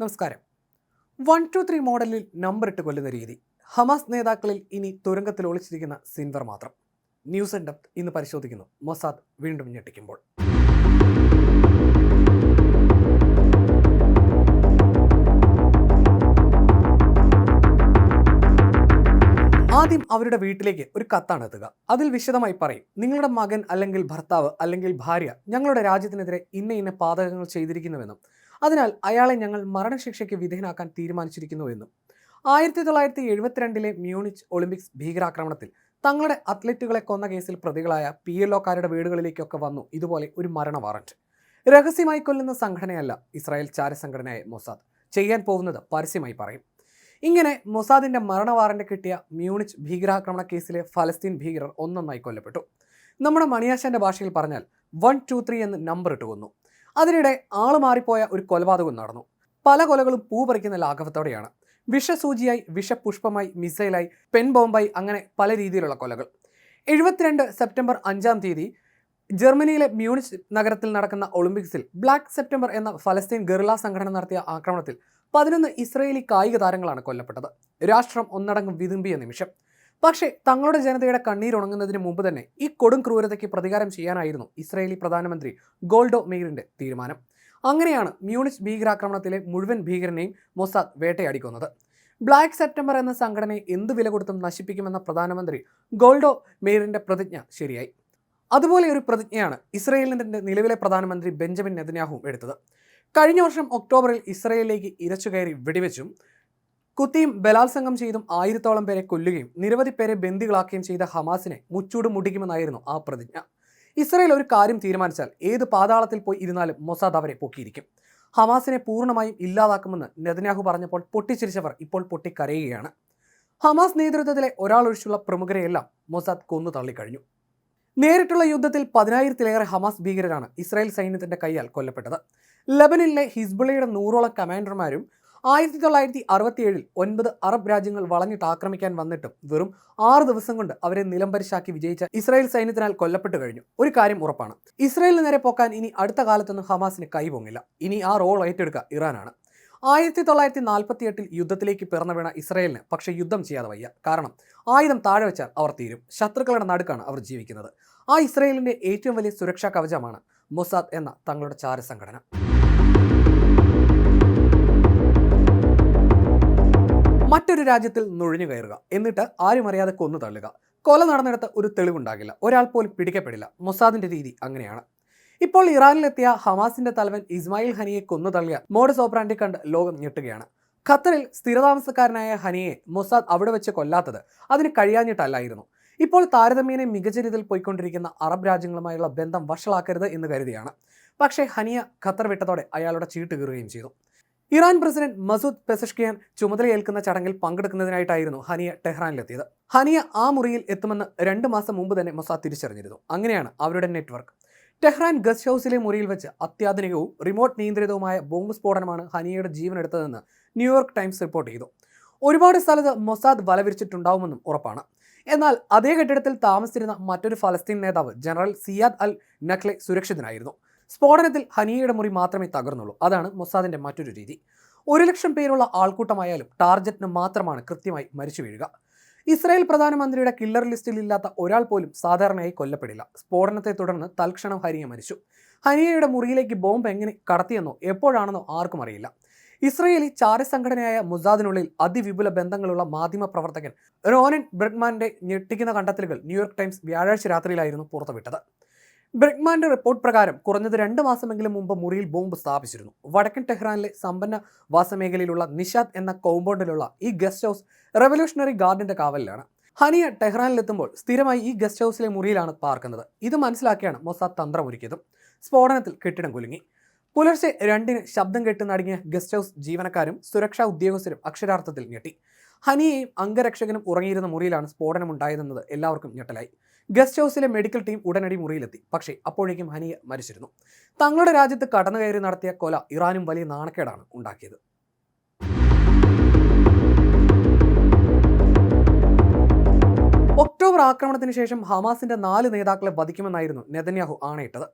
നമസ്കാരം. One two three മോഡലിൽ number ഇട്ട് കൊല്ലുന്ന രീതി. ഹമാസ് നേതാക്കളിൽ ഇനി തുരങ്കത്തിൽ ഒളിച്ചിരിക്കുന്ന സിൻവർ മാത്രം. ന്യൂസ് ആൻഡ് ഡെപ്ത് ഇന്ന് പരിശോധിക്കുന്നു. മൊസാദ് വീണ്ടും ഞെട്ടിക്കുമ്പോൾ. ആദ്യം അവരുടെ വീട്ടിലേക്ക് ഒരു കത്താണ് എത്തുക. അതിൽ വിശദമായി പറയും നിങ്ങളുടെ മകൻ അല്ലെങ്കിൽ ഭർത്താവ് അല്ലെങ്കിൽ ഭാര്യ ഞങ്ങളുടെ രാജ്യത്തിനെതിരെ ഇന്ന ഇന്ന പാതകങ്ങൾ ചെയ്തിരിക്കുന്നുവെന്നും അതിനാൽ അയാളെ ഞങ്ങൾ മരണശിക്ഷയ്ക്ക് വിധേയനാക്കാൻ തീരുമാനിച്ചിരിക്കുന്നുവെന്നും ആയിരത്തി തൊള്ളായിരത്തി എഴുപത്തിരണ്ടിലെ മ്യൂണിച്ച് ഒളിമ്പിക്സ് ഭീകരാക്രമണത്തിൽ തങ്ങളുടെ അത്ലറ്റുകളെ കൊന്ന കേസിൽ പ്രതികളായ പി എൽ ഒക്കാരുടെ വീടുകളിലേക്കൊക്കെ വന്നു ഇതുപോലെ ഒരു മരണ വാറന്റ്. രഹസ്യമായി കൊല്ലുന്ന സംഘടനയല്ല ഇസ്രായേൽ ചാരസംഘടനയായ മൊസാദ്. ചെയ്യാൻ പോകുന്നത് പരസ്യമായി പറയും. ഇങ്ങനെ മൊസാദിന്റെ മരണ വാറന്റ് കിട്ടിയ മ്യൂണിച്ച് ഭീകരാക്രമണ കേസിലെ ഫലസ്തീൻ ഭീകരർ ഒന്നൊന്നായി കൊല്ലപ്പെട്ടു. നമ്മുടെ മണിയാശന്റെ ഭാഷയിൽ പറഞ്ഞാൽ വൺ ടു ത്രീ എന്ന് നമ്പർ ഇട്ട് കൊന്നു അതിനിടെ ആൾ മാറിപ്പോയ ഒരു കൊലപാതകം നടന്നു. പല കൊലകളും പൂ പറിക്കുന്ന ലാഘവത്തോടെയാണ്. വിഷസൂചിയായി വിഷപുഷ്പമായി മിസൈലായി പെൻ ബോംബായി അങ്ങനെ പല രീതിയിലുള്ള കൊലകൾ. എഴുപത്തിരണ്ട് സെപ്റ്റംബർ അഞ്ചാം തീയതി ജർമ്മനിയിലെ മ്യൂണിച്ച് നഗരത്തിൽ നടക്കുന്ന ഒളിമ്പിക്സിൽ ബ്ലാക്ക് സെപ്റ്റംബർ എന്ന ഫലസ്തീൻ ഗറില്ല സംഘടന നടത്തിയ ആക്രമണത്തിൽ പതിനൊന്ന് ഇസ്രയേലി കായിക താരങ്ങളാണ് കൊല്ലപ്പെട്ടത്. രാഷ്ട്രം ഒന്നടങ്കം വിതുമ്പിയ നിമിഷം. പക്ഷേ തങ്ങളുടെ ജനതയുടെ കണ്ണീരുണങ്ങുന്നതിന് മുമ്പ് തന്നെ ഈ കൊടും ക്രൂരതയ്ക്ക് പ്രതികാരം ചെയ്യാനായിരുന്നു ഇസ്രയേലി പ്രധാനമന്ത്രി ഗോൾഡോ മെയ്റിന്റെ തീരുമാനം. അങ്ങനെയാണ് മ്യൂണിച്ച് ഭീകരാക്രമണത്തിലെ മുഴുവൻ ഭീകരനെയും മൊസാദ് വേട്ടയാടിക്കുന്നത്. ബ്ലാക്ക് സെപ്റ്റംബർ എന്ന സംഘടനയെ എന്ത് വില കൊടുത്തും നശിപ്പിക്കുമെന്ന പ്രധാനമന്ത്രി ഗോൾഡോ മെയ്റിന്റെ പ്രതിജ്ഞ ശരിയായി. അതുപോലെ ഒരു പ്രതിജ്ഞയാണ് ഇസ്രയേലിന്റെ നിലവിലെ പ്രധാനമന്ത്രി ബെഞ്ചമിൻ നെതന്യാഹുവും എടുത്തത്. കഴിഞ്ഞ വർഷം ഒക്ടോബറിൽ ഇസ്രയേലിലേക്ക് ഇരച്ചുകയറി വെടിവെച്ചും കുത്തിയും ബലാത്സംഗം ചെയ്തും ആയിരത്തോളം പേരെ കൊല്ലുകയും നിരവധി പേരെ ബന്ദികളാക്കുകയും ചെയ്ത ഹമാസിനെ മുച്ചൂട് മുടിക്കുമെന്നായിരുന്നു ആ പ്രതിജ്ഞ. ഇസ്രയേൽ ഒരു കാര്യം തീരുമാനിച്ചാൽ ഏത് പാതാളത്തിൽ പോയി ഇരുന്നാലും മൊസാദ് അവരെ പൊക്കിയിരിക്കും. ഹമാസിനെ പൂർണമായും ഇല്ലാതാക്കുമെന്ന് നെതന്യാഹു പറഞ്ഞപ്പോൾ പൊട്ടിച്ചിരിച്ചവർ ഇപ്പോൾ പൊട്ടിക്കരയുകയാണ്. ഹമാസ് നേതൃത്വത്തിലെ ഒരാളൊഴിച്ചുള്ള പ്രമുഖരെയെല്ലാം മൊസാദ് കൊന്നു തള്ളിക്കഴിഞ്ഞു. നേരിട്ടുള്ള യുദ്ധത്തിൽ പതിനായിരത്തിലേറെ ഹമാസ് ഭീകരരാണ് ഇസ്രായേൽ സൈന്യത്തിന്റെ കൈയാൽ കൊല്ലപ്പെട്ടത്. ലബനിലെ ഹിസ്ബുളയുടെ നൂറോളം കമാൻഡർമാരും ആയിരത്തി തൊള്ളായിരത്തി അറുപത്തിയേഴിൽ ഒൻപത് അറബ് രാജ്യങ്ങൾ വളഞ്ഞിട്ട് ആക്രമിക്കാൻ വന്നിട്ടും വെറും ആറ് ദിവസം കൊണ്ട് അവരെ നിലംപരിശാക്കി വിജയിച്ച ഇസ്രായേൽ സൈന്യത്തിനാൽ കൊല്ലപ്പെട്ടു കഴിഞ്ഞു. ഒരു കാര്യം ഉറപ്പാണ്. ഇസ്രായേലിന് നേരെ പോക്കാൻ ഇനി അടുത്ത കാലത്തൊന്നും ഹമാസിന് കൈപൊങ്ങില്ല ഇനി ആ റോൾ ഏറ്റെടുക്കുക ഇറാനാണ്. ആയിരത്തി തൊള്ളായിരത്തി നാൽപ്പത്തി എട്ടിൽ യുദ്ധത്തിലേക്ക് പിറന്നു വീണ ഇസ്രായേലിന് പക്ഷേ യുദ്ധം ചെയ്യാതെ വയ്യ. കാരണം ആയുധം താഴെ വെച്ചാൽ അവർ തീരും. ശത്രുക്കളുടെ നടുക്കാണ് അവർ ജീവിക്കുന്നത്. ആ ഇസ്രായേലിന്റെ ഏറ്റവും വലിയ സുരക്ഷാ കവചമാണ് മൊസാദ് എന്ന തങ്ങളുടെ ചാരസംഘടന. മറ്റൊരു രാജ്യത്തിൽ നുഴഞ്ഞു കയറുക. എന്നിട്ട് ആരും അറിയാതെ കൊന്നു തള്ളുക. കൊല നടന്നിടത്ത് ഒരു തെളിവുണ്ടാകില്ല. ഒരാൾ പോലും പിടിക്കപ്പെടില്ല. മൊസാദിന്റെ രീതി അങ്ങനെയാണ്. ഇപ്പോൾ ഇറാനിലെത്തിയ ഹമാസിന്റെ തലവൻ ഇസ്മായിൽ ഹനിയെ കൊന്നു തള്ളിയ മോഡസ് ഓപ്രാൻഡി കണ്ട് ലോകം ഞെട്ടുകയാണ്. ഖത്തറിൽ സ്ഥിരതാമസക്കാരനായ ഹനിയെ മൊസാദ് അവിടെ വെച്ച് കൊല്ലാത്തത് അതിന് കഴിയാഞ്ഞിട്ടല്ലായിരുന്നു. ഇപ്പോൾ താരതമ്യേന മികച്ച രീതിയിൽ പോയിക്കൊണ്ടിരിക്കുന്ന അറബ് രാജ്യങ്ങളുമായുള്ള ബന്ധം വഷളാക്കരുത് എന്ന് കരുതിയാണ്. പക്ഷേ ഹനിയ ഖത്തർ വിട്ടതോടെ അയാളുടെ ചീട്ട് കീറുകയും ചെയ്തു. ഇറാൻ പ്രസിഡന്റ് മസൂദ് പെസഷ്കിയാൻ ചുമതലയേൽക്കുന്ന ചടങ്ങിൽ പങ്കെടുക്കുന്നതിനായിട്ടായിരുന്നു ഹനിയ ടെഹ്റാനിലെത്തിയത്. ഹനിയ ആ മുറിയിൽ എത്തുമെന്ന് രണ്ട് മാസം മുമ്പ് തന്നെ മൊസാദ് തിരിച്ചറിഞ്ഞിരുന്നു. അങ്ങനെയാണ് അവരുടെ നെറ്റ്വർക്ക്. ടെഹ്റാൻ ഗസ്റ്റ് ഹൗസിലെ മുറിയിൽ വെച്ച് അത്യാധുനികവും റിമോട്ട് നിയന്ത്രിതവുമായ ബോംബ് സ്ഫോടനമാണ് ഹനിയയുടെ ജീവനെടുത്തതെന്ന് ന്യൂയോർക്ക് ടൈംസ് റിപ്പോർട്ട് ചെയ്തു. ഒരുപാട് സ്ഥലത്ത് മൊസാദ് വലവിരിച്ചിട്ടുണ്ടാവുമെന്നും ഉറപ്പാണ്. എന്നാൽ അതേ കെട്ടിടത്തിൽ താമസിച്ചിരുന്ന മറ്റൊരു ഫലസ്തീൻ നേതാവ് ജനറൽ സിയാദ് അൽ നഖ്ലെ സുരക്ഷിതനായിരുന്നു. സ്ഫോടനത്തിൽ ഹനിയയുടെ മുറി മാത്രമേ തകർന്നുള്ളൂ. അതാണ് മൊസാദിന്റെ മറ്റൊരു രീതി. ഒരു ലക്ഷം പേരുള്ള ആൾക്കൂട്ടമായാലും ടാർജറ്റിന് മാത്രമാണ് കൃത്യമായി മരിച്ചു വീഴുക. ഇസ്രായേൽ പ്രധാനമന്ത്രിയുടെ കില്ലർ ലിസ്റ്റിൽ ഇല്ലാത്ത ഒരാൾ പോലും സാധാരണയായി കൊല്ലപ്പെടില്ല. സ്ഫോടനത്തെ തുടർന്ന് തൽക്ഷണം ഹനിയ മരിച്ചു. ഹനിയയുടെ മുറിയിലേക്ക് ബോംബ് എങ്ങനെ കടത്തിയെന്നോ എപ്പോഴാണെന്നോ ആർക്കും അറിയില്ല. ഇസ്രയേലി ചാരസംഘടനയായ മുസാദിനുള്ളിൽ അതിവിപുല ബന്ധങ്ങളുള്ള മാധ്യമ പ്രവർത്തകൻ റോനൻ ബ്രഡ്മാന്റെ ഞെട്ടിക്കുന്ന കണ്ടെത്തലുകൾ ന്യൂയോർക്ക് ടൈംസ് വ്യാഴാഴ്ച രാത്രിയിലായിരുന്നു പുറത്തുവിട്ടത്. ബ്രെഗ്മാന്റെ റിപ്പോർട്ട് പ്രകാരം കുറഞ്ഞത് രണ്ട് മാസമെങ്കിലും മുമ്പ് മുറിയിൽ ബോംബ് സ്ഥാപിച്ചിരുന്നു. വടക്കൻ ടെഹ്റാനിലെ സമ്പന്ന വാസമേഖലയിലുള്ള നിഷാദ് എന്ന കോമ്പൗണ്ടിലുള്ള ഈ ഗസ്റ്റ് ഹൗസ് റെവല്യൂഷണറി ഗാർഡിന്റെ കാവലിലാണ്. ഹനിയ ടെഹ്റാനിലെത്തുമ്പോൾ സ്ഥിരമായി ഈ ഗസ്റ്റ് ഹൗസിലെ മുറിയിലാണ് പാർക്കുന്നത്. ഇത് മനസ്സിലാക്കിയാണ് മൊസാദ് തന്ത്രമൊരുക്കിയത് സ്ഫോടനത്തിൽ കെട്ടിടം കുലുങ്ങി. പുലർച്ചെ രണ്ടിന് ശബ്ദം കേട്ട് ഗസ്റ്റ് ഹൗസ് ജീവനക്കാരും സുരക്ഷാ ഉദ്യോഗസ്ഥരും അക്ഷരാർത്ഥത്തിൽ ഞെട്ടി. ഹനിയെയും അംഗരക്ഷകനും ഉറങ്ങിയിരുന്ന മുറിയിലാണ് സ്ഫോടനം ഉണ്ടായതെന്നത് എല്ലാവർക്കും ഞെട്ടലായി. ഗസ്റ്റ് ഹൗസിലെ മെഡിക്കൽ ടീം ഉടനടി മുറിയിലെത്തി. പക്ഷേ അപ്പോഴേക്കും ഹനിയ മരിച്ചിരുന്നു. തങ്ങളുടെ രാജ്യത്ത് കടന്നുകയറി നടത്തിയ കൊല ഇറാനും വലിയ നാണക്കേടാണ് ഉണ്ടാക്കിയത്. ഒക്ടോബർ ആക്രമണത്തിന് ശേഷം ഹമാസിന്റെ നാല് നേതാക്കളെ വധിക്കുമെന്നായിരുന്നു നെതന്യാഹു ആണയിട്ടത്.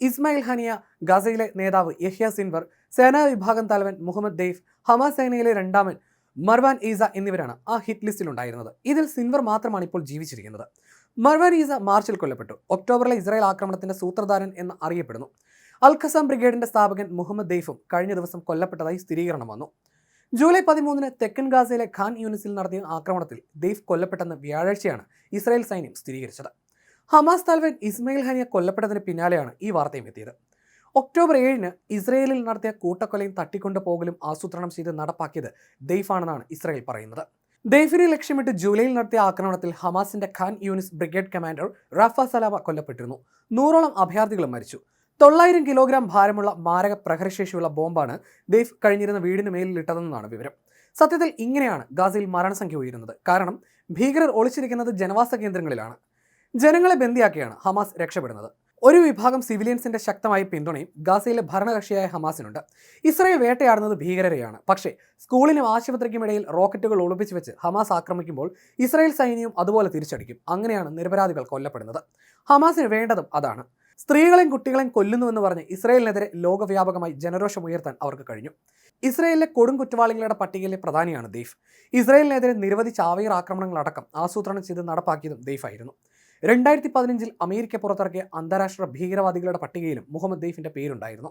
ഇസ്മായിൽ ഹനിയ ഗസയിലെ നേതാവ് യഹ്യ സിൻവർ സേനാ വിഭാഗം തലവൻ മുഹമ്മദ് ദെയ്ഫ് ഹമാസ് സേനയിലെ രണ്ടാമൻ മർവാൻ ഈസ എന്നിവരാണ് ആ ഹിറ്റ് ലിസ്റ്റിൽ ഉണ്ടായിരുന്നത്. ഇതിൽ സിൻവർ മാത്രമാണ് ഇപ്പോൾ ജീവിച്ചിരിക്കുന്നത്. മർവാൻ ഈസ മാർച്ചിൽ കൊല്ലപ്പെട്ടു. ഒക്ടോബറിലെ ഇസ്രായേൽ ആക്രമണത്തിന്റെ സൂത്രധാരൻ എന്ന് അറിയപ്പെടുന്നു. അൽ ഖസാം ബ്രിഗേഡിന്റെ സ്ഥാപകൻ മുഹമ്മദ് ദെയ്ഫും കഴിഞ്ഞ ദിവസം കൊല്ലപ്പെട്ടതായി സ്ഥിരീകരണം വന്നു. ജൂലൈ പതിമൂന്നിന് തെക്കൻ ഗാസയിലെ ഖാൻ യൂണിസിൽ നടത്തിയ ആക്രമണത്തിൽ ദെയ്ഫ് കൊല്ലപ്പെട്ടെന്ന് വ്യാഴാഴ്ചയാണ് ഇസ്രായേൽ സൈന്യം സ്ഥിരീകരിച്ചത്. ഹമാസ് തലവൻ ഇസ്മയിൽ ഹനിയ കൊല്ലപ്പെട്ടതിന് പിന്നാലെയാണ് ഈ വാർത്തയും എത്തിയത്. ഒക്ടോബർ ഏഴിന് ഇസ്രയേലിൽ നടത്തിയ കൂട്ടക്കൊലയും തട്ടിക്കൊണ്ടുപോകലും ആസൂത്രണം ചെയ്ത് നടപ്പാക്കിയത് ദെയ്ഫാണെന്നാണ് ഇസ്രയേൽ പറയുന്നത്. ദെയ്ഫിനെ ലക്ഷ്യമിട്ട് ജൂലൈയിൽ നടത്തിയ ആക്രമണത്തിൽ ഹമാസിന്റെ Khan Younis brigade commander Rafa Salama കൊല്ലപ്പെട്ടിരുന്നു. നൂറോളം അഭയാർത്ഥികളും മരിച്ചു. തൊള്ളായിരം കിലോഗ്രാം ഭാരമുള്ള മാരക പ്രഹരശേഷിയുള്ള ബോംബാണ് ദെയ്ഫ് കഴിഞ്ഞിരുന്ന വീടിന് മേലിലിട്ടതെന്നാണ് വിവരം. സത്യത്തിൽ ഇങ്ങനെയാണ് ഗാസയിൽ മരണസംഖ്യ ഉയരുന്നത്. കാരണം ഭീകരർ ഒളിച്ചിരിക്കുന്നത് ജനവാസ കേന്ദ്രങ്ങളിലാണ്. ജനങ്ങളെ ബന്ദിയാക്കിയാണ് ഹമാസ് രക്ഷപ്പെടുന്നത്. ഒരു വിഭാഗം സിവിലിയൻസിന്റെ ശക്തമായ പിന്തുണയും ഗാസയിലെ ഭരണകക്ഷിയായ ഹമാസിനുണ്ട്. ഇസ്രായേൽ വേട്ടയാടുന്നത് ഭീകരരെയാണ്. പക്ഷേ സ്കൂളിനും ആശുപത്രിക്കും ഇടയിൽ റോക്കറ്റുകൾ ഒളിപ്പിച്ചു വെച്ച് ഹമാസ് ആക്രമിക്കുമ്പോൾ ഇസ്രായേൽ സൈന്യവും അതുപോലെ തിരിച്ചടിക്കും. അങ്ങനെയാണ് നിരപരാധികൾ കൊല്ലപ്പെടുന്നത്. ഹമാസിന് വേണ്ടതും അതാണ്. സ്ത്രീകളെയും കുട്ടികളെയും കൊല്ലുന്നുവെന്ന് പറഞ്ഞ് ഇസ്രായേലിനെതിരെ ലോകവ്യാപകമായി ജനരോഷം ഉയർത്താൻ അവർക്ക് കഴിഞ്ഞു. ഇസ്രായേലിലെ കൊടും കുറ്റവാളികളുടെ പട്ടികയിലെ പ്രധാനിയാണ് ദീഫ്. ഇസ്രായേലിനെതിരെ നിരവധി ചാവേർ ആക്രമണങ്ങളടക്കം ആസൂത്രണം ചെയ്ത് നടപ്പാക്കിയതും ദെയ്ഫായിരുന്നു രണ്ടായിരത്തി പതിനഞ്ചിൽ അമേരിക്ക പുറത്തിറക്കിയ അന്താരാഷ്ട്ര ഭീകരവാദികളുടെ പട്ടികയിലും മുഹമ്മദ് ദൈഫിന്റെ പേരുണ്ടായിരുന്നു.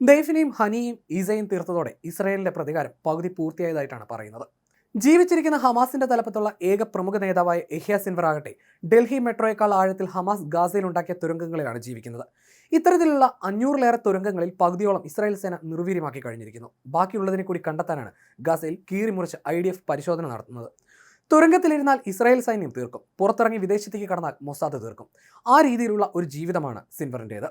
ദെയ്ഫിനെയും ഹനിയെയും ഈസയും തീർത്തതോടെ ഇസ്രായേലിന്റെ പ്രതികാരം പകുതി പൂർത്തിയായതായിട്ടാണ് പറയുന്നത്. ജീവിച്ചിരിക്കുന്ന ഹമാസിന്റെ തലപ്പത്തുള്ള ഏക പ്രമുഖ നേതാവായ എഹ്യ സിൻവർ ആകട്ടെ ഡൽഹി മെട്രോയേക്കാൾ ആഴത്തിൽ ഹമാസ് ഗാസയിൽ ഉണ്ടാക്കിയ തുരങ്കങ്ങളിലാണ് ജീവിക്കുന്നത്. ഇത്തരത്തിലുള്ള അഞ്ഞൂറിലേറെ തുരങ്കങ്ങളിൽ പകുതിയോളം ഇസ്രായേൽ സേന നിർവീര്യമാക്കി കഴിഞ്ഞിരിക്കുന്നു. ബാക്കിയുള്ളതിനെ കൂടി കണ്ടെത്താനാണ് ഗാസയിൽ കീറിമുറിച്ച് ഐ പരിശോധന നടത്തുന്നത്. തുരങ്കത്തിലിരുന്നാൽ ഇസ്രായേൽ സൈന്യം തീർക്കും. പുറത്തിറങ്ങി വിദേശത്തേക്ക് കടന്നാൽ മൊസാദ് തീർക്കും. ആ രീതിയിലുള്ള ഒരു ജീവിതമാണ് സിൻവറിന്റേത്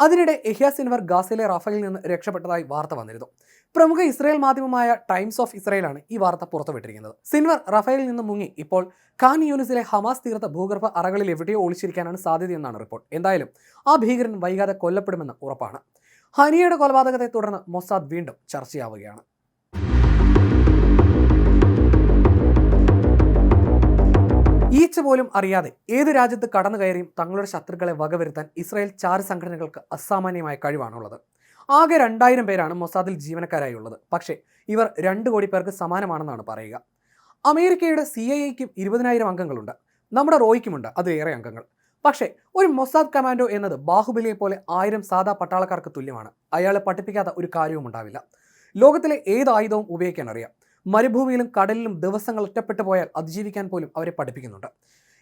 അതിനിടെ എഹ്യ സിൻവർ ഗാസയിലെ റാഫയിൽ നിന്ന് രക്ഷപ്പെട്ടതായി വാർത്ത വന്നിരുന്നു. പ്രമുഖ ഇസ്രായേൽ മാധ്യമമായ ടൈംസ് ഓഫ് ഇസ്രായേലാണ് ഈ വാർത്ത പുറത്തുവിട്ടിരിക്കുന്നത്. സിൻവർ റഫേലിൽ നിന്ന് മുങ്ങി. ഇപ്പോൾ ഖാൻ യൂണിസിലെ ഹമാസ് തീർത്ത ഭൂഗർഭ അറകളിൽ എവിടെയോ ഒളിച്ചിരിക്കാനാണ് സാധ്യതയെന്നാണ് റിപ്പോർട്ട്. എന്തായാലും ആ ഭീകരൻ വൈകാതെ കൊല്ലപ്പെടുമെന്ന് ഉറപ്പാണ്. ഹനിയയുടെ കൊലപാതകത്തെ തുടർന്ന് മൊസാദ് വീണ്ടും ചർച്ചയാവുകയാണ്. ഈച്ച പോലും അറിയാതെ ഏത് രാജ്യത്ത് കടന്നു കയറിയും തങ്ങളുടെ ശത്രുക്കളെ വകവരുത്താൻ ഇസ്രായേൽ ചാർ സംഘടനകൾക്ക് അസാമാന്യമായ കഴിവാണുള്ളത്. ആകെ രണ്ടായിരം പേരാണ് മൊസാദിൽ ജീവനക്കാരായി ഉള്ളത് പക്ഷേ ഇവർ രണ്ട് കോടി പേർക്ക് സമാനമാണെന്നാണ് പറയുക. അമേരിക്കയുടെ സി ഐ ഐക്കും ഇരുപതിനായിരം അംഗങ്ങളുണ്ട്. നമ്മുടെ റോയ്ക്കുമുണ്ട്. അതിലേറെ അംഗങ്ങൾ. പക്ഷേ ഒരു മൊസാദ് കമാൻഡോ എന്നത് ബാഹുബലിയെ പോലെ ആയിരം സാധാ പട്ടാളക്കാർക്ക് തുല്യമാണ്. അയാളെ പഠിപ്പിക്കാത്ത ഒരു കാര്യവും ഉണ്ടാവില്ല ലോകത്തിലെ ഏത് ആയുധവും ഉപയോഗിക്കാൻ അറിയാം. മരുഭൂമിയിലും കടലിലും ദിവസങ്ങൾ ഒറ്റപ്പെട്ടു പോയാൽ അതിജീവിക്കാൻ പോലും അവരെ പഠിപ്പിക്കുന്നുണ്ട്.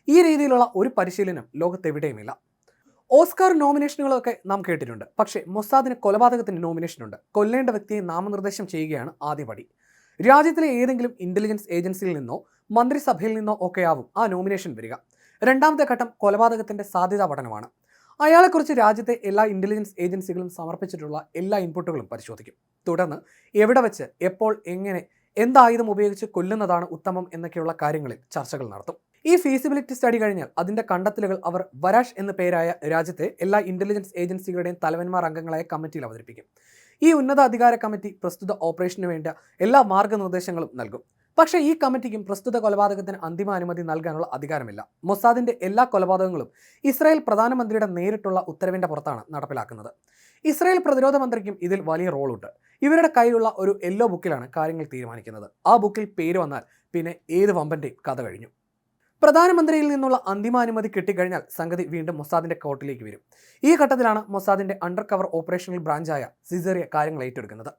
ഈ രീതിയിലുള്ള ഒരു പരിശീലനം ലോകത്തെവിടെയുമില്ല. ഓസ്കാർ നോമിനേഷനുകളൊക്കെ നാം കേട്ടിട്ടുണ്ട്. പക്ഷേ മൊസാദിന് കൊലപാതകത്തിന് നോമിനേഷനുണ്ട്. കൊല്ലേണ്ട വ്യക്തിയെ നാമനിർദ്ദേശം ചെയ്യുകയാണ് ആദ്യപടി രാജ്യത്തിലെ ഏതെങ്കിലും ഇന്റലിജൻസ് ഏജൻസിയിൽ നിന്നോ മന്ത്രിസഭയിൽ നിന്നോ ഒക്കെയാവും ആ നോമിനേഷൻ വരിക. രണ്ടാമത്തെ ഘട്ടം കൊലപാതകത്തിന്റെ സാധ്യതാ പഠനമാണ്. അയാളെക്കുറിച്ച് രാജ്യത്തെ എല്ലാ ഇന്റലിജൻസ് ഏജൻസികളും സമർപ്പിച്ചിട്ടുള്ള എല്ലാ ഇൻപുട്ടുകളും പരിശോധിക്കും. തുടർന്ന് എവിടെ വെച്ച് എപ്പോൾ എങ്ങനെ എന്തായുധം ഉപയോഗിച്ച് കൊല്ലുന്നതാണ് ഉത്തമം എന്നൊക്കെയുള്ള കാര്യങ്ങളിൽ ചർച്ചകൾ നടത്തും. ഈ ഫീസിബിലിറ്റി സ്റ്റഡി കഴിഞ്ഞാൽ അതിന്റെ കണ്ടെത്തലുകൾ അവർ വരാഷ് എന്ന പേരായ രാജ്യത്തെ എല്ലാ ഇന്റലിജൻസ് ഏജൻസികളുടെയും തലവന്മാർ അംഗങ്ങളായ കമ്മിറ്റിയിൽ അവതരിപ്പിക്കും. ഈ ഉന്നത അധികാര കമ്മിറ്റി പ്രസ്തുത ഓപ്പറേഷന് വേണ്ട എല്ലാ മാർഗനിർദ്ദേശങ്ങളും നൽകും. പക്ഷേ ഈ കമ്മിറ്റിക്കും പ്രസ്തുത കൊലപാതകത്തിന് അന്തിമ അനുമതി നൽകാനുള്ള അധികാരമില്ല. മൊസാദിന്റെ എല്ലാ കൊലപാതകങ്ങളും ഇസ്രായേൽ പ്രധാനമന്ത്രിയുടെ നേരിട്ടുള്ള ഉത്തരവിന്റെ പുറത്താണ് നടപ്പിലാക്കുന്നത്. ഇസ്രായേൽ പ്രതിരോധ മന്ത്രിക്കും ഇതിൽ വലിയ റോളുണ്ട്. ഇവരുടെ കയ്യിലുള്ള ഒരു യെല്ലോ ബുക്കിലാണ് കാര്യങ്ങൾ തീരുമാനിക്കുന്നത്. ആ ബുക്കിൽ പേര് വന്നാൽ പിന്നെ ഏത് വമ്പന്റെയും കഥ കഴിഞ്ഞു. പ്രധാനമന്ത്രിയിൽ നിന്നുള്ള അന്തിമാനുമതി കിട്ടിക്കഴിഞ്ഞാൽ സംഗതി വീണ്ടും മൊസാദിന്റെ കോർട്ടിലേക്ക് വരും. ഈ ഘട്ടത്തിലാണ് മൊസാദിന്റെ അണ്ടർ കവർ ഓപ്പറേഷണൽ ബ്രാഞ്ചായ സിസേറിയ കാര്യങ്ങൾ ഏറ്റെടുക്കുന്നത്.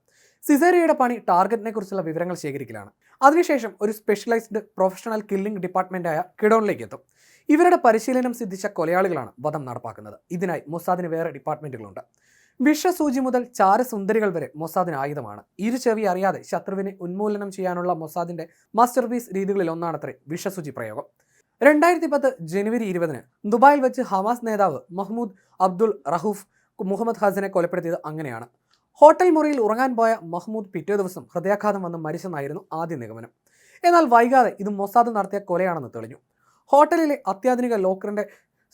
സിസേറിയയുടെ പണി ടാർഗറ്റിനെ കുറിച്ചുള്ള വിവരങ്ങൾ ശേഖരിക്കലാണ്. അതിനുശേഷം ഒരു സ്പെഷ്യലൈസ്ഡ് പ്രൊഫഷണൽ കില്ലിംഗ് ഡിപ്പാർട്ട്മെന്റായ കിഡോണിലേക്ക് എത്തും. ഇവരുടെ പരിശീലനം സിദ്ധിച്ച കൊലയാളികളാണ് വധം നടപ്പാക്കുന്നത്. ഇതിനായി മൊസാദിന് വേറെ ഡിപ്പാർട്ട്മെന്റുകളുണ്ട് വിഷസൂചി മുതൽ ചാരസുന്ദരികൾ വരെ മൊസാദിന് ആയുധമാണ്. ഇരു ചെവി അറിയാതെ ശത്രുവിനെ ഉന്മൂലനം ചെയ്യാനുള്ള മൊസാദിന്റെ മാസ്റ്റർ പീസ് രീതികളിൽ ഒന്നാണത്രേ വിഷസൂചി പ്രയോഗം. രണ്ടായിരത്തി പത്ത് ജനുവരി ഇരുപതിന് ദുബായിൽ വെച്ച് ഹമാസ് നേതാവ് മഹ്മൂദ് അബ്ദുൾ റഹൂഫ് മുഹമ്മദ് ഹസനെ കൊലപ്പെടുത്തിയത് അങ്ങനെയാണ്. ഹോട്ടൽ മുറിയിൽ ഉറങ്ങാൻ പോയ മഹ്മൂദ് പിറ്റേ ദിവസം ഹൃദയാഘാതം വന്ന് മരിച്ചെന്നായിരുന്നു ആദ്യ നിഗമനം. എന്നാൽ വൈകാതെ ഇത് മൊസാദ് നടത്തിയ കൊലയാണെന്ന് തെളിഞ്ഞു. ഹോട്ടലിലെ അത്യാധുനിക ലോക്കറിന്റെ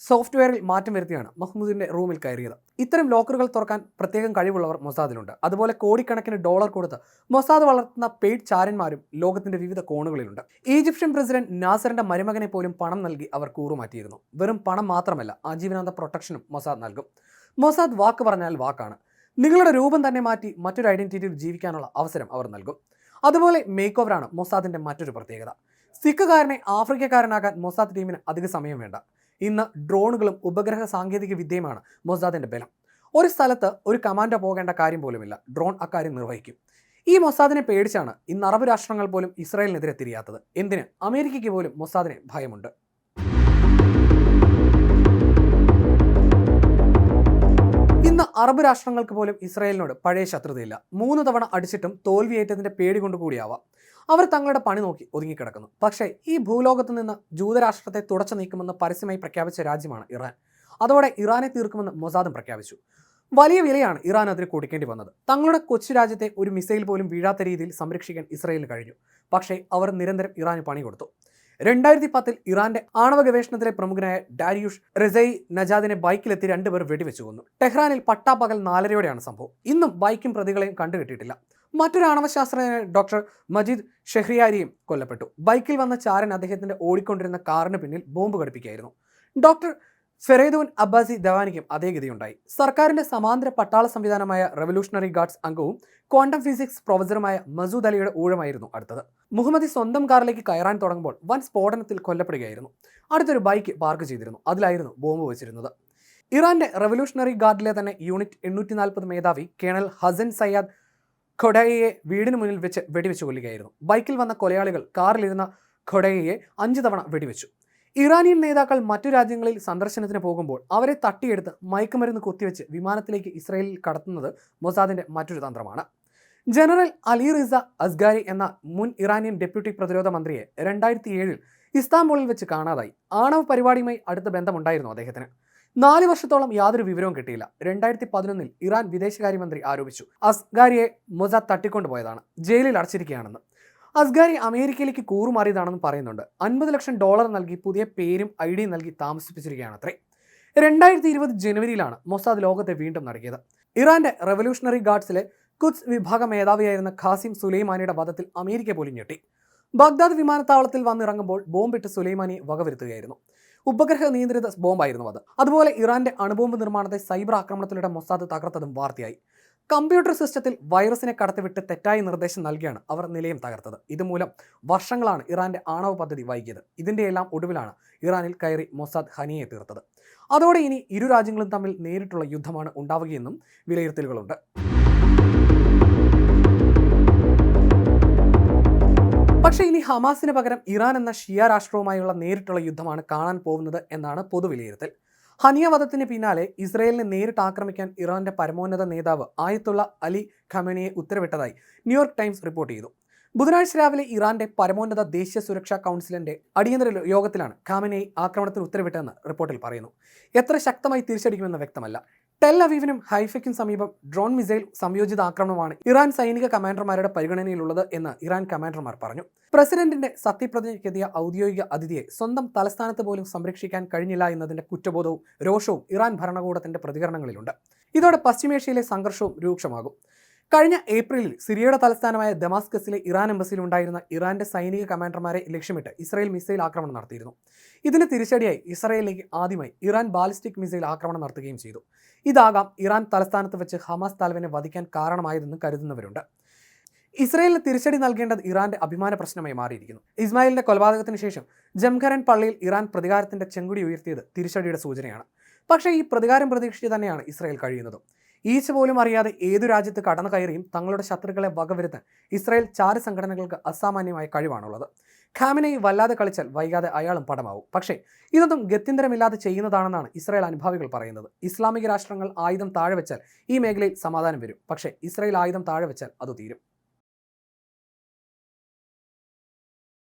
സോഫ്റ്റ്വെയറിൽ മാറ്റം വരുത്തിയാണ് മഹ്മൂദിന്റെ റൂമിൽ കയറിയത്. ഇത്തരം ലോക്കറുകൾ തുറക്കാൻ പ്രത്യേകം കഴിവുള്ളവർ മൊസാദിലുണ്ട്. അതുപോലെ കോടിക്കണക്കിന് ഡോളർ കൊടുത്ത് മൊസാദ് വളർത്തുന്ന പെയ്ഡ് ചാരന്മാരും ലോകത്തിന്റെ വിവിധ കോണുകളിലുണ്ട്. ഈജിപ്ഷ്യൻ പ്രസിഡന്റ് നാസറിന്റെ മരുമകനെ പോലും പണം നൽകി അവർ കൂറുമാറ്റിയിരുന്നു. വെറും പണം മാത്രമല്ല ആജീവനാന്ത പ്രൊട്ടക്ഷനും മൊസാദ് നൽകും. മൊസാദ് വാക്ക് പറഞ്ഞാൽ വാക്കാണ്. നിങ്ങളുടെ രൂപം തന്നെ മാറ്റി മറ്റൊരു ഐഡന്റിറ്റിയിൽ ജീവിക്കാനുള്ള അവസരം അവർ നൽകും. അതുപോലെ മേക്ക് ഓവറാണ് മൊസാദിന്റെ മറ്റൊരു പ്രത്യേകത. സിഖുകാരനെ ആഫ്രിക്കക്കാരനാകാൻ മൊസാദ് ടീമിന് അധിക സമയം വേണ്ട. ഇന്ന് ഡ്രോണുകളും ഉപഗ്രഹ സാങ്കേതിക വിദ്യയുമാണ് മൊസാദിന്റെ ബലം. ഒരു സ്ഥലത്ത് ഒരു കമാൻഡോ പോകേണ്ട കാര്യം പോലുമില്ല. ഡ്രോൺ അക്കാര്യം നിർവഹിക്കും. ഈ മൊസാദിനെ പേടിച്ചാണ് ഇന്ന് അറബ് രാഷ്ട്രങ്ങൾ പോലും ഇസ്രായേലിനെതിരെ തിരിയാത്തത്. എന്തിന്? അമേരിക്കയ്ക്ക് പോലും മൊസാദിനെ ഭയമുണ്ട്. ഇന്ന് അറബ് രാഷ്ട്രങ്ങൾക്ക് പോലും ഇസ്രായേലിനോട് പഴയ ശത്രുതയില്ല. മൂന്ന് തവണ അടിച്ചിട്ടും തോൽവിയേറ്റതിന്റെ പേടി കൊണ്ട് കൂടിയാവാം അവർ തങ്ങളുടെ പണി നോക്കി ഒതുങ്ങിക്കിടക്കുന്നു. പക്ഷേ ഈ ഭൂലോകത്ത് നിന്ന് ജൂതരാഷ്ട്രത്തെ തുടച്ചു നീക്കുമെന്ന് പരസ്യമായി പ്രഖ്യാപിച്ച രാജ്യമാണ് ഇറാൻ. അതോടെ ഇറാനെ തീർക്കുമെന്ന് മൊസാദും പ്രഖ്യാപിച്ചു. വലിയ വിലയാണ് ഇറാൻ അതിന് കൊടുക്കേണ്ടി വന്നത്. തങ്ങളുടെ കൊച്ചു രാജ്യത്തെ ഒരു മിസൈൽ പോലും വീഴാത്ത രീതിയിൽ സംരക്ഷിക്കാൻ ഇസ്രയേലിന് കഴിഞ്ഞു. പക്ഷേ അവർ നിരന്തരം ഇറാന് പണി കൊടുത്തു. രണ്ടായിരത്തി പത്തിൽ ഇറാന്റെ ആണവ ഗവേഷണത്തിലെ പ്രമുഖനായ ഡാരിയുഷ് റെസൈ നജാദിനെ ബൈക്കിലെത്തി രണ്ടുപേർ വെടിവെച്ചു കൊന്നു. ടെഹ്റാനിൽ പട്ടാപ്പകൽ നാലരയോടെയാണ് സംഭവം. ഇന്നും ബൈക്കും പ്രതികളെയും കണ്ടുകിട്ടിയിട്ടില്ല. മറ്റൊരു ആണവശാസ്ത്രജ്ഞൻ ഡോക്ടർ മജീദ് ഷെഹ്രിയാരിയും കൊല്ലപ്പെട്ടു. ബൈക്കിൽ വന്ന ചാരൻ അദ്ദേഹത്തിന്റെ ഓടിക്കൊണ്ടിരുന്ന കാറിന് പിന്നിൽ ബോംബ് ഘടിപ്പിക്കുകയായിരുന്നു. ഡോക്ടർ ഫെറേദൂൻ അബ്ബാസി ദവാനിക്കും അതേ ഗതിയുണ്ടായി. സർക്കാരിന്റെ സമാന്തര പട്ടാള സംവിധാനമായ റവല്യൂഷണറി ഗാർഡ്സ് അംഗവും ക്വാണ്ടം ഫിസിക്സ് പ്രൊഫസറുമായ മസൂദ് അലിയുടെ ഊഴമായിരുന്നു അടുത്തത്. മുഹമ്മദി സ്വന്തം കാറിലേക്ക് കയറാൻ തുടങ്ങുമ്പോൾ വൻ സ്ഫോടനത്തിൽ കൊല്ലപ്പെടുകയായിരുന്നു. അടുത്തൊരു ബൈക്ക് പാർക്ക് ചെയ്തിരുന്നു. അതിലായിരുന്നു ബോംബ് വെച്ചിരുന്നത്. ഇറാന്റെ റവല്യൂഷണറി ഗാർഡിലെ തന്നെ യൂണിറ്റ് എണ്ണൂറ്റി നാൽപ്പത് മേധാവി കേണൽ ഹസൻ സയ്യാദ് ഖൊഡയെ വീടിന് മുന്നിൽ വെച്ച് വെടിവെച്ച് കൊല്ലുകയായിരുന്നു. ബൈക്കിൽ വന്ന കൊലയാളികൾ കാറിലിരുന്ന ഖൊഡയെ അഞ്ച് തവണ വെടിവെച്ചു. ഇറാനിയൻ നേതാക്കൾ മറ്റു രാജ്യങ്ങളിൽ സന്ദർശനത്തിന് പോകുമ്പോൾ അവരെ തട്ടിയെടുത്ത് മയക്കുമരുന്ന് കുത്തിവെച്ച് വിമാനത്തിലേക്ക് ഇസ്രായേലിൽ കടത്തുന്നത് മൊസാദിന്റെ മറ്റൊരു തന്ത്രമാണ്. ജനറൽ അലി റിസ അസ്ഗാരി എന്ന മുൻ ഇറാനിയൻ ഡെപ്യൂട്ടി പ്രതിരോധ മന്ത്രിയെ രണ്ടായിരത്തി ഏഴിൽ ഇസ്താംബൂളിൽ വെച്ച് കാണാതായി. ആണവ പരിപാടിയുമായി അടുത്ത ബന്ധമുണ്ടായിരുന്നു അദ്ദേഹത്തിന്. നാല് വർഷത്തോളം യാതൊരു വിവരവും കിട്ടിയില്ല. രണ്ടായിരത്തി പതിനൊന്നിൽ ഇറാൻ വിദേശകാര്യമന്ത്രി ആരോപിച്ചു. അസ്ഗാരിയെ മൊസാദ് തട്ടിക്കൊണ്ടുപോയതാണ്. ജയിലിൽ അടച്ചിരിക്കുകയാണെന്ന്. അസ്ഗാരി അമേരിക്കയിലേക്ക് കൂറുമാറിയതാണെന്ന് പറയുന്നുണ്ട്. അൻപത് ലക്ഷം ഡോളർ നൽകി പുതിയ പേരും ഐ ഡിയും നൽകി താമസിപ്പിച്ചിരിക്കുകയാണ് അത്രേ രണ്ടായിരത്തി ഇരുപത് ജനുവരിയിലാണ് മൊസാദ് ലോകത്തെ വീണ്ടും നടക്കിയത് ഇറാന്റെ റവല്യൂഷണറി ഗാർഡ്സിലെ കുത്സ് വിഭാഗ മേധാവിയായിരുന്ന ഖാസിം സുലൈമാനിയുടെ വധത്തിൽ അമേരിക്ക പോലും ഞെട്ടി. ബാഗ്ദാദ് വിമാനത്താവളത്തിൽ വന്നിറങ്ങുമ്പോൾ ബോംബിട്ട് സുലൈമാനിയെ വകവരുത്തുകയായിരുന്നു. ഉപഗ്രഹ നിയന്ത്രിത ബോംബായിരുന്നു അത്. അതുപോലെ ഇറാന്റെ അണുബോംബ് നിർമ്മാണത്തെ സൈബർ ആക്രമണത്തിലൂടെ മൊസാദ് തകർത്തതും വാർത്തയായി. കമ്പ്യൂട്ടർ സിസ്റ്റത്തിൽ വൈറസിനെ കടത്തിവിട്ട് തെറ്റായ നിർദ്ദേശം നൽകിയാണ് അവർ നിലയം തകർത്തത്. ഇതുമൂലം വർഷങ്ങളാണ് ഇറാന്റെ ആണവ പദ്ധതി വൈകിയത്. ഇതിന്റെ എല്ലാം ഒടുവിലാണ് ഇറാനിൽ കയറി മൊസാദ് ഹനിയെ തീർത്തത്. അതോടെ ഇനി ഇരു രാജ്യങ്ങളും തമ്മിൽ നേരിട്ടുള്ള യുദ്ധമാണ് ഉണ്ടാവുകയെന്നും വിലയിരുത്തലുകളുണ്ട്. ഹമാസിന് പകരം ഇറാൻ എന്ന ഷിയ രാഷ്ട്രവുമായുള്ള നേരിട്ടുള്ള യുദ്ധമാണ് കാണാൻ പോകുന്നത് എന്നാണ് പൊതുവിലയിരുത്തൽ. ഹനിയ വധത്തിന് പിന്നാലെ ഇസ്രയേലിനെ നേരിട്ട് ആക്രമിക്കാൻ ഇറാന്റെ പരമോന്നത നേതാവ് ആയത്തുള്ള അലി ഖമേനിയെ ഉത്തരവിട്ടതായി ന്യൂയോർക്ക് ടൈംസ് റിപ്പോർട്ട് ചെയ്തു. ബുധനാഴ്ച രാവിലെ ഇറാന്റെ പരമോന്നത ദേശീയ സുരക്ഷാ കൗൺസിലിന്റെ അടിയന്തര യോഗത്തിലാണ് ഖാമനെ ആക്രമണത്തിന് ഉത്തരവിട്ടതെന്ന് റിപ്പോർട്ടിൽ പറയുന്നു. എത്ര ശക്തമായി തിരിച്ചടിക്കുമെന്ന് വ്യക്തമല്ല. ടെൽ അവീവിനും ഹൈഫയ്ക്കും സമീപം ഡ്രോൺ മിസൈൽ സംയോജിത ആക്രമണമാണ് ഇറാൻ സൈനിക കമാൻഡർമാരുടെ പരിഗണനയിലുള്ളത് എന്ന് ഇറാൻ കമാൻഡർമാർ പറഞ്ഞു. പ്രസിഡന്റിന്റെ സത്യപ്രതിജ്ഞയ്ക്കെത്തിയ ഔദ്യോഗിക അതിഥിയെ സ്വന്തം തലസ്ഥാനത്ത് പോലും സംരക്ഷിക്കാൻ കഴിഞ്ഞില്ല എന്നതിന്റെ കുറ്റബോധവും രോഷവും ഇറാൻ ഭരണകൂടത്തിന്റെ പ്രതികരണങ്ങളിലുണ്ട്. ഇതോടെ പശ്ചിമേഷ്യയിലെ സംഘർഷവും രൂക്ഷമാകും. കഴിഞ്ഞ ഏപ്രിലിൽ സിറിയയുടെ തലസ്ഥാനമായ ദമാസ്കസിലെ ഇറാൻ എംബസിയിൽ ഉണ്ടായിരുന്ന ഇറാന്റെ സൈനിക കമാൻഡർമാരെ ലക്ഷ്യമിട്ട് ഇസ്രായേൽ മിസൈൽ ആക്രമണം നടത്തിയിരുന്നു. ഇതിന് തിരിച്ചടിയായി ഇസ്രായേലിലേക്ക് ആദ്യമായി ഇറാൻ ബാലിസ്റ്റിക് മിസൈൽ ആക്രമണം നടത്തുകയും ചെയ്തു. ഇതാകാം ഇറാൻ തലസ്ഥാനത്ത് വെച്ച് ഹമാസ് തലവനെ വധിക്കാൻ കാരണമായതെന്ന് കരുതുന്നവരുണ്ട്. ഇസ്രയേലിന് തിരിച്ചടി നൽകേണ്ടത് ഇറാന്റെ അഭിമാന പ്രശ്നമായി മാറിയിരിക്കുന്നു. ഇസ്മായിലിന്റെ കൊലപാതകത്തിന് ശേഷം ജംഖരൻ പള്ളിയിൽ ഇറാൻ പ്രതികാരത്തിന്റെ ചെങ്കുടി ഉയർത്തിയത് തിരിച്ചടിയുടെ സൂചനയാണ്. പക്ഷേ ഈ പ്രതികാരം പ്രതീക്ഷിച്ച് തന്നെയാണ് ഇസ്രായേൽ കഴിയുന്നതും. ഈച്ച പോലും അറിയാതെ ഏതു രാജ്യത്ത് കടന്നു കയറിയും തങ്ങളുടെ ശത്രുക്കളെ വകവരുത്താൻ ഇസ്രായേൽ ചാര സംഘടനകൾക്ക് അസാമാന്യമായ കഴിവാണുള്ളത്. ഖാമിനെ വല്ലാതെ കളിച്ചാൽ വൈകാതെ അയാളും പടമാവും. പക്ഷേ ഇതൊന്നും ഗത്യന്തരമില്ലാതെ ചെയ്യുന്നതാണെന്നാണ് ഇസ്രായേൽ അനുഭാവികൾ പറയുന്നത്. ഇസ്ലാമിക രാഷ്ട്രങ്ങൾ ആയുധം താഴെ വെച്ചാൽ ഈ മേഖലയിൽ സമാധാനം വരും. പക്ഷേ ഇസ്രായേൽ ആയുധം താഴെ വെച്ചാൽ അത് തീരും.